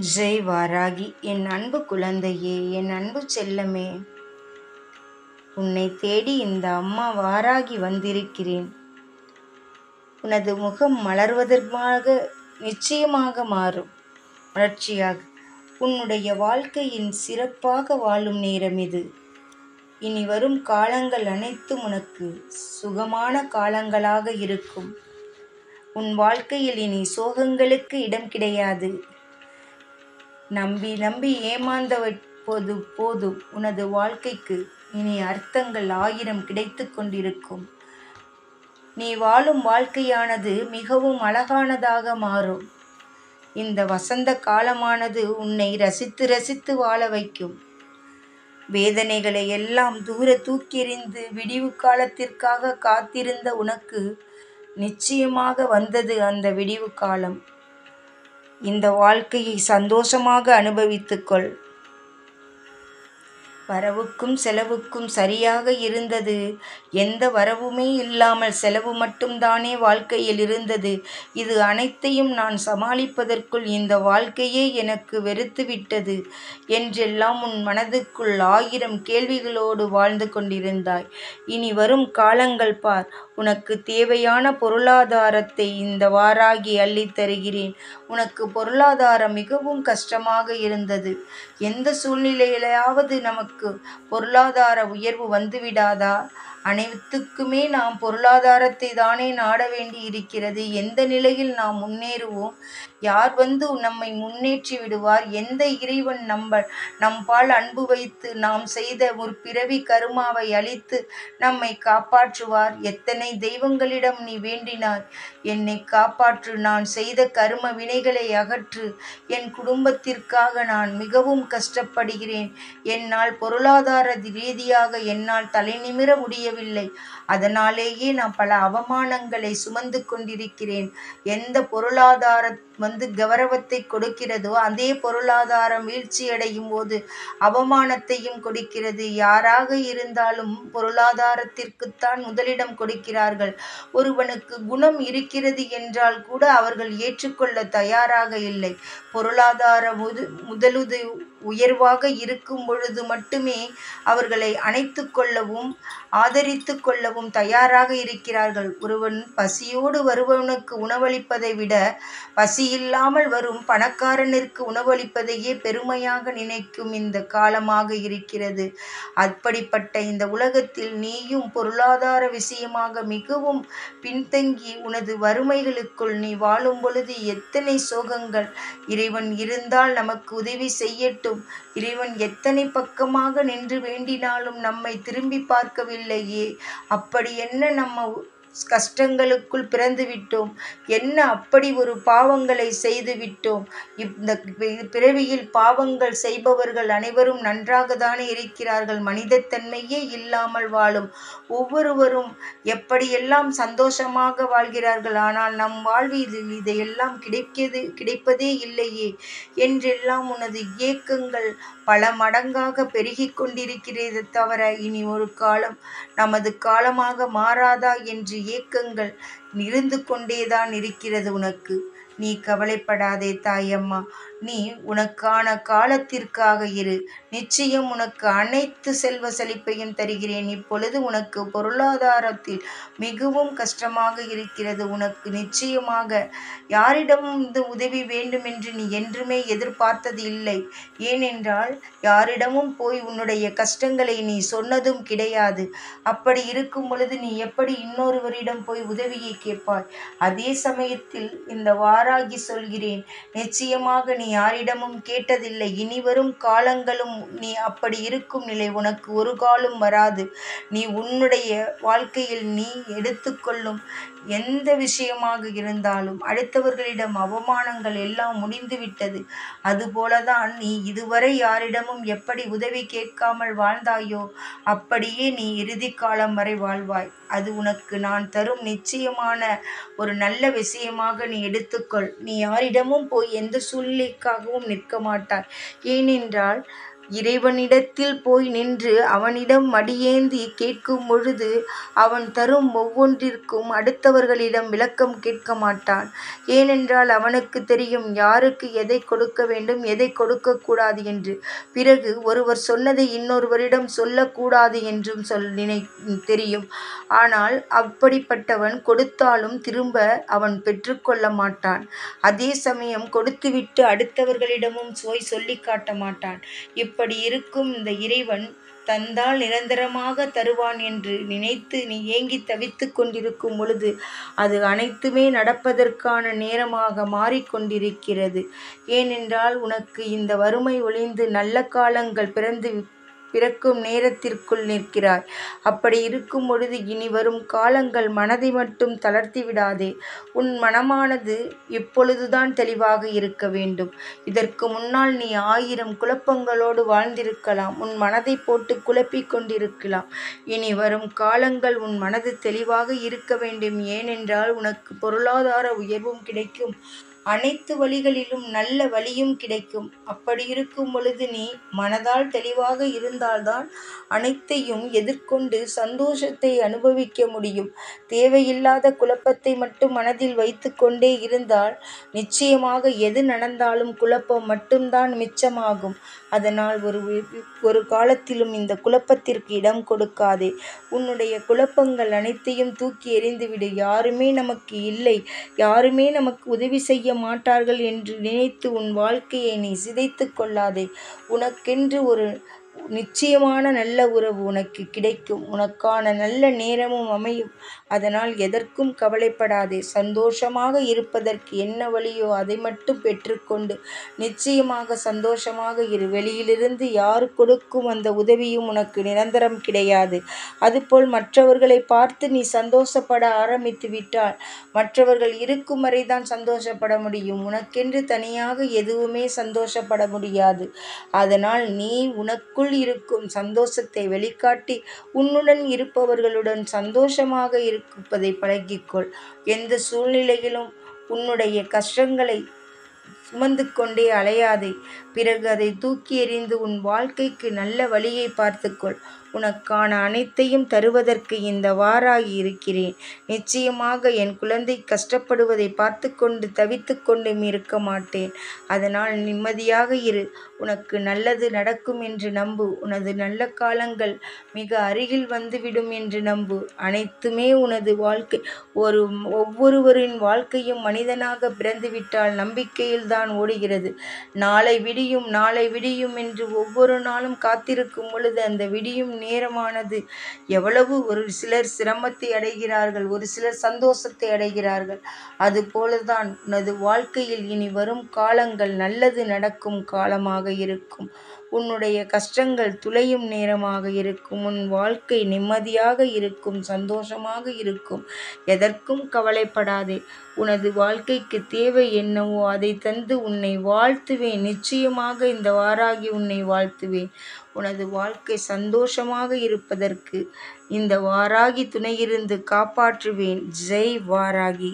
ஜெய் வாராகி என் அன்பு குழந்தையே என் அன்பு செல்லமே உன்னை தேடி இந்த அம்மா வாராகி வந்திருக்கிறேன். உனது முகம் மலர்வதற்காக நிச்சயமாக மாறும். வளர்ச்சியாக உன்னுடைய வாழ்க்கையின் சிறப்பாக வாழும் நேரம் இது. இனி வரும் காலங்கள் அனைத்தும் உனக்கு சுகமான காலங்களாக இருக்கும். உன் வாழ்க்கையில் இனி சோகங்களுக்கு இடம் கிடையாது. நம்பி நம்பி ஏமாந்தவது போதும் உனது வாழ்க்கைக்கு இனி அர்த்தங்கள் ஆயிரம் கிடைத்து கொண்டிருக்கும். நீ வாழும் வாழ்க்கையானது மிகவும் அழகானதாக மாறும். இந்த வசந்த காலமானது உன்னை ரசித்து ரசித்து வாழ வைக்கும். வேதனைகளை எல்லாம் தூர தூக்கெறிந்து விடிவு காலத்திற்காக காத்திருந்த உனக்கு நிச்சயமாக வந்தது அந்த விடிவு காலம். இந்த வாழ்க்கையை சந்தோஷமாக அனுபவித்துக்கொள் வரவுக்கும் செலவுக்கும் சரியாக இருந்தது. எந்த வரவுமே இல்லாமல் செலவு மட்டும்தானே வாழ்க்கையில் இருந்தது. இது அனைத்தையும் நான் சமாளிப்பதற்குள் இந்த வாழ்க்கையே எனக்கு வெறுத்துவிட்டது என்றெல்லாம் உன் மனதுக்குள் ஆயிரம் கேள்விகளோடு வாழ்ந்து கொண்டிருந்தாய். இனி வரும் காலங்கள் பார். உனக்கு தேவையான பொருளாதாரத்தை இந்த வாராகி அள்ளித் தருகிறேன். உனக்கு பொருளாதாரம் மிகவும் கஷ்டமாக இருந்தது. எந்த சூழ்நிலையிலாவது நமக்கு பொருளாதார உயர்வு வந்துவிடாதா? அனைத்துக்குமே நாம் பொருளாதாரத்தை தானே நாட வேண்டி இருக்கிறது எந்த நிலையில் நாம் முன்னேறுவோம்? யார் வந்து நம்மை முன்னேற்றி விடுவார்? எந்த இறைவன் நம்ப நம்பால் அன்பு வைத்து நாம் செய்த ஒரு பிறவி கருமாவை அழித்து நம்மை காப்பாற்றுவார்? எத்தனை தெய்வங்களிடம் நீ வேண்டினாய்? என்னை காப்பாற்று. நான் செய்த கரும வினைகளை அகற்று. என் குடும்பத்திற்காக நான் மிகவும் கஷ்டப்படுகிறேன். என்னால் பொருளாதார ரீதியாக என்னால் தலைநிமிர முடியவில்லை. அதனாலேயே நான் பல அவமானங்களை சுமந்து கொண்டிருக்கிறேன். எந்த பொருளாதார வந்து கௌரவத்தை கொடுக்கிறதோ அதே பொருளாதாரம் வீழ்ச்சியடையும் போது அவமானத்தையும் கொடுக்கிறது. யாராக இருந்தாலும் பொருளாதாரத்திற்குத்தான் முதலிடம் கொடுக்கிறார்கள். ஒருவனுக்கு குணம் இருக்கிறது என்றால் கூட அவர்கள் ஏற்றுக்கொள்ள தயாராக இல்லை. பொருளாதார முது முதலுதவி உயர்வாக இருக்கும் பொழுது மட்டுமே அவர்களை அணைத்து கொள்ளவும் ஆதரித்து கொள்ளவும் தயாராக இருக்கிறார்கள். ஒருவன் பசியோடு வருபவனுக்கு உணவளிப்பதை விட பசியில்லாமல் வரும் பணக்காரனிற்கு உணவளிப்பதையே பெருமையாக நினைக்கும் இந்த காலமாக இருக்கிறது. அப்படிப்பட்ட இந்த உலகத்தில் நீயும் பொருளாதார விஷயமாக மிகவும் பின்தங்கி உனது வறுமைகளுக்குள் நீ வாழும் பொழுது எத்தனை சோகங்கள். இறைவன் இருந்தால் நமக்கு உதவி செய்யட்டும். வேண்டும். இறைவன் எத்தனை பக்கமாக நின்று வேண்டினாலும் நம்மை திரும்பி பார்க்கவில்லையே. அப்படி என்ன நம்ம கஷ்டங்களுக்குள் பிறந்து விட்டோம் என்ன அப்படி ஒரு பாவங்களை செய்து விட்டோம் இந்த பிறவியில் பாவங்கள் செய்பவர்கள் அனைவரும் நன்றாக தானே இருக்கிறார்கள். மனிதத்தன்மையே இல்லாமல் வாழும் ஒவ்வொருவரும் எப்படியெல்லாம் சந்தோஷமாக வாழ்கிறார்கள்? ஆனால் நம் வாழ்வில் இதையெல்லாம் கிடைக்கிறது கிடைப்பதே இல்லையே என்றெல்லாம் உனது இயக்கங்கள் பல மடங்காக பெருகி கொண்டிருக்கிறது தவிர இனி ஒரு காலம் நமது காலமாக மாறாதா என்று இயக்கங்கள் இருந்து கொண்டேதான் இருக்கிறது உனக்கு. நீ கவலைப்படாதே தாயம்மா. நீ உனக்கான காலத்திற்காக இரு. நிச்சயம் உனக்கு அனைத்து செல்வ செழிப்பையும் தருகிறேன். இப்பொழுது உனக்கு பொருளாதாரத்தில் மிகவும் கஷ்டமாக இருக்கிறது. உனக்கு நிச்சயமாக யாரிடமும் இந்த உதவி வேண்டும் என்று நீ என்றுமே எதிர்பார்த்தது இல்லை. ஏனென்றால் யாரிடமும் போய் உன்னுடைய கஷ்டங்களை நீ சொன்னதும் கிடையாது. அப்படி இருக்கும் பொழுது நீ எப்படி இன்னொருவரிடம் போய் உதவியை கேட்பாய்? அதே சமயத்தில் இந்த வார மாறாகி சொல்கிறேன். நிச்சயமாக நீ யாரிடமும் கேட்டதில்லை. இனிவரும் காலங்களும் நீ அப்படி இருக்கும் நிலை உனக்கு ஒரு காலம் வராது. நீ உன்னுடைய வாழ்க்கையில் நீ எடுத்துக்கொள்ளும் எந்த விஷயமாக இருந்தாலும் அடுத்தவர்களிடம் அவமானங்கள் எல்லாம் முடிந்துவிட்டது அதுபோலதான் நீ இதுவரை யாரிடமும் எப்படி உதவி கேட்காமல் வாழ்ந்தாயோ அப்படியே நீ இறுதி காலம் வரை வாழ்வாய். அது உனக்கு நான் தரும் நிச்சயமான ஒரு நல்ல விஷயமாக நீ எடுத்துக்கொள். நீ யாரிடமும் போய் எந்த சூழ்நிலைக்காகவும் நிற்க மாட்டாய். ஏனென்றால் இறைவனிடத்தில் போய் நின்று அவனிடம் மடியேந்தி கேட்கும் பொழுது அவன் தரும் ஒவ்வொன்றிற்கும் அடுத்தவர்களிடம் விளக்கம் கேட்க மாட்டான். ஏனென்றால் அவனுக்கு தெரியும் யாருக்கு எதை கொடுக்க வேண்டும் எதை கொடுக்கக்கூடாது என்று. பிறகு ஒருவர் சொன்னதை இன்னொருவரிடம் சொல்லக்கூடாது என்றும் நினை தெரியும். ஆனால் அப்படிப்பட்டவன் கொடுத்தாலும் திரும்ப அவன் பெற்றுக்கொள்ள மாட்டான். அதே சமயம் கொடுத்துவிட்டு அடுத்தவர்களிடமும் போய் சொல்லிக் காட்ட மாட்டான். இப்படி இருக்கும் இந்த இறைவன் தந்தால் நிரந்தரமாக தருவான் என்று நினைத்து நீ ஏங்கி தவித்துக் கொண்டிருக்கும் பொழுது அது அனைத்துமே நடப்பதற்கான நேரமாக மாறிக்கொண்டிருக்கிறது. ஏனென்றால் உனக்கு இந்த வறுமை ஒளிந்து நல்ல காலங்கள் பிறந்து பிறக்கும் நேரத்திற்குள் நிற்கிறாய். அப்படி இருக்கும் பொழுது இனி வரும் காலங்கள் மனதை மட்டும் தளர்த்தி விடாதே. உன் மனமானது இப்பொழுதுதான் தெளிவாக இருக்க வேண்டும். இதற்கு முன்னால் நீ ஆயிரம் குழப்பங்களோடு வாழ்ந்திருக்கலாம். உன் மனதைப் போட்டு குழப்பிக் கொண்டிருக்கலாம். இனி வரும் காலங்கள் உன் மனது தெளிவாக இருக்க வேண்டும். ஏனென்றால் உனக்கு பொருளாதார உயர்வும் கிடைக்கும். அனைத்து வழிகளிலும் நல்ல வழியும் கிடைக்கும். அப்படி இருக்கும் பொழுது நீ மனதால் தெளிவாக இருந்தால்தான் அனைத்தையும் எதிர்கொண்டு சந்தோஷத்தை அனுபவிக்க முடியும். தேவையில்லாத குழப்பத்தை மட்டும் மனதில் வைத்துக்கொண்டே இருந்தால் நிச்சயமாக எது நடந்தாலும் குழப்பம் மட்டும்தான் மிச்சமாகும். அதனால் ஒரு ஒரு காலத்திலும் இந்த குழப்பத்திற்கு இடம் கொடுக்காதே. உன்னுடைய குழப்பங்கள் அனைத்தையும் தூக்கி எறிந்துவிடு. யாருமே நமக்கு இல்லை யாருமே நமக்கு உதவி செய்ய மாட்டார்கள் என்று நினைத்து உன் வாழ்க்கையை நீ சிதைத்துக் கொள்ளாதே. உனக்கென்று ஒரு நிச்சயமான நல்ல உறவு உனக்கு கிடைக்கும். உனக்கான நல்ல நேரமும் அமையும். அதனால் எதற்கும் கவலைப்படாதே. சந்தோஷமாக இருப்பதற்கு என்ன வழியோ அதை மட்டும் பெற்றுக்கொண்டு நிச்சயமாக சந்தோஷமாக இரு. வெளியிலிருந்து யார் கொடுக்கும் அந்த உதவியும் உனக்கு நிரந்தரம் கிடையாது. அதுபோல் மற்றவர்களை பார்த்து நீ சந்தோஷப்பட ஆரம்பித்து விட்டால் மற்றவர்கள் இருக்கும் வரைதான் சந்தோஷப்பட முடியும். உனக்கென்று தனியாக எதுவுமே சந்தோஷப்பட முடியாது. அதனால் நீ உனக்குள் இருக்கும் சந்தோஷத்தை வெளிக்காட்டி உன்னுடன் இருப்பவர்களுடன் சந்தோஷமாக இருப்பதை பழகிக்கொள். எந்த சூழ்நிலையிலும் உன்னுடைய கஷ்டங்களை சுமந்து கொண்டே அலையாதே. பிறகு அதை தூக்கி எறிந்து உன் வாழ்க்கைக்கு நல்ல வழியை பார்த்துக்கொள். உனக்கான அனைத்தையும் தருவதற்கு இந்த வாராகி இருக்கிறேன். நிச்சயமாக என் குழந்தை கஷ்டப்படுவதை பார்த்து கொண்டு தவித்து கொண்டும் இருக்க மாட்டேன். அதனால் நிம்மதியாக இரு. உனக்கு நல்லது நடக்கும் என்று நம்பு. உனது நல்ல காலங்கள் மிக அருகில் வந்துவிடும் என்று நம்பு. அனைத்துமே உனது வாழ்க்கை ஒரு ஒவ்வொருவரின் வாழ்க்கையும் மனிதனாக பிறந்துவிட்டால் நம்பிக்கையில்தான் ஓடுகிறது. நாளை விடியும் நாளை விடியும் என்று ஒவ்வொரு நாளும் காத்திருக்கும் பொழுது அந்த விடியும் நேரமானது எவ்வளவு ஒரு சிலர் சிரமத்தை அடைகிறார்கள். ஒரு சிலர் சந்தோஷத்தை அடைகிறார்கள். அதுபோலதான் உனது வாழ்க்கையில் இனி வரும் காலங்கள் நல்லது நடக்கும் காலமாக இருக்கும். உன்னுடைய கஷ்டங்கள் துளையும் நேரமாக இருக்கும். உன் வாழ்க்கை நிம்மதியாக இருக்கும். சந்தோஷமாக இருக்கும். எதற்கும் கவலைப்படாதே. உனது வாழ்க்கைக்கு தேவை என்னவோ அதை தந்து உன்னை வாழ்த்துவேன். நிச்சயமாக இந்த வாராகி உன்னை வாழ்த்துவேன். உனது வாழ்க்கை சந்தோஷமாக இருப்பதற்கு இந்த வாராகி துணையிருந்து காப்பாற்றுவேன். ஜெய் வாராகி.